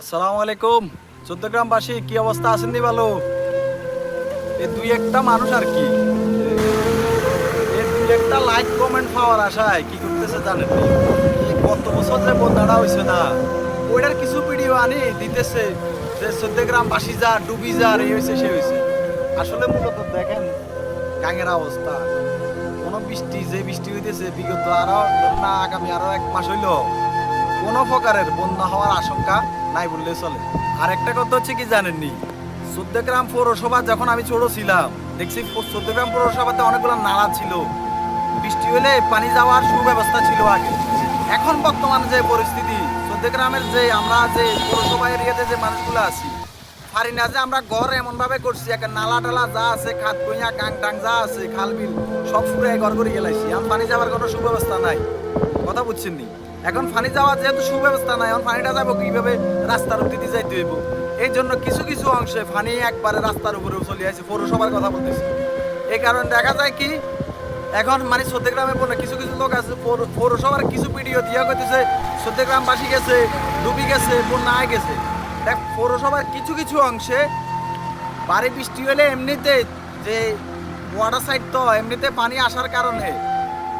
আসসালামু আলাইকুম চোদ্দগ্রামবাসী, কি অবস্থা? আছেন নি ভালো? এই দুই একটা মানুষ আর কি। এই দুই একটা লাইক কমেন্ট পাওয়ার আশায় কি করতেছে জানেন? গত বছর যে বন্যাটা হয়েছে না, ওইটার কিছু ভিডিও আনি, দিতেছে যে চোদ্দগ্রামবাসী যা, ডুবি যা এই হয়েছে সে হয়েছে আসলে মূলত দেখেন, গাঙের অবস্থা। কোনো বৃষ্টি, যে বৃষ্টি হইতেছে, বিগত আরও না, আগামী আরও এক মাস হইল কোনো প্রকারের বন্যা হওয়ার আশঙ্কা নাই বললে চলে। আর একটা কথা হচ্ছে কি জানেননি? চোদ্দগ্রাম পৌরসভা যখন আমি ছোট ছিলাম, দেখছি চোদ্দগ্রাম পৌরসভাতে অনেকগুলো নালা ছিল। বৃষ্টি হলে পানি যাওয়ার সুব্যবস্থা ছিল আগে। এখন বর্তমানে যে পরিস্থিতি, চোদ্দগ্রামের যে আমরা যে পৌরসভা এরিয়াতে যে মানুষগুলো আছি, পারি না যে আমরা ঘর এমনভাবে করছি একটা নালা টালা যা আছে, খাত কইয়া গাং টাং যা আছে, খাল বিল সব ফুরে ঘর করে গেলাইছি। এখন পানি যাওয়ার কোনো সুব্যবস্থা নাই। কথা বুঝছেন নি? এখন পানি যাওয়ার যেহেতু সুব্যবস্থা নাই, এখন পানিটা যাব কীভাবে? রাস্তার উপর দিয়ে যাইতে হইব। এই জন্য কিছু কিছু অংশে পানি একবারে রাস্তার উপরেও চলে আসে, পৌরসভার কথা বলতেছি। এই কারণে দেখা যায় কি, এখন মানে চোদ্দগ্রামে বলে কিছু কিছু লোক আছে পৌরসভার কিছু ভিডিও দিয়া করতেছে চোদ্দগ্রামবাসী গেছে, ডুবি গেছে বন্যায় গেছে। দেখ, পৌরসভার কিছু কিছু অংশে বাড়ি বৃষ্টি হলে এমনিতে যে ওয়াটার সাইড তো, এমনিতে পানি আসার কারণে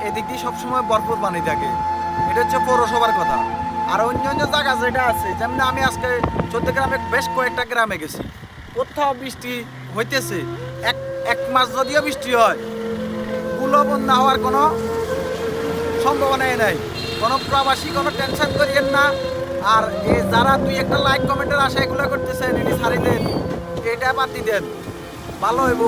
এদিক দিয়ে সবসময় ভরপুর পানি থাকে। এটা হচ্ছে পৌরসভার কথা। আর অন্য অন্য জায়গা যেটা আছে, যেমন আমি আজকে চোদ্দ গ্রামে বেশ কয়েকটা গ্রামে গেছি। কোথাও বৃষ্টি হইতেছে, এক এক মাস যদিও বৃষ্টি হয় কুলো বন্যা হওয়ার কোনো সম্ভাবনাই নাই। কোনো প্রবাসী কোনো টেনশন করিয়েন না। আর এ যারা দুই একটা লাইক কমেন্টের আশা এগুলো করতেছেন এটি ছাড়ি দেন, এটা বাদ দেন। ভালো হইব।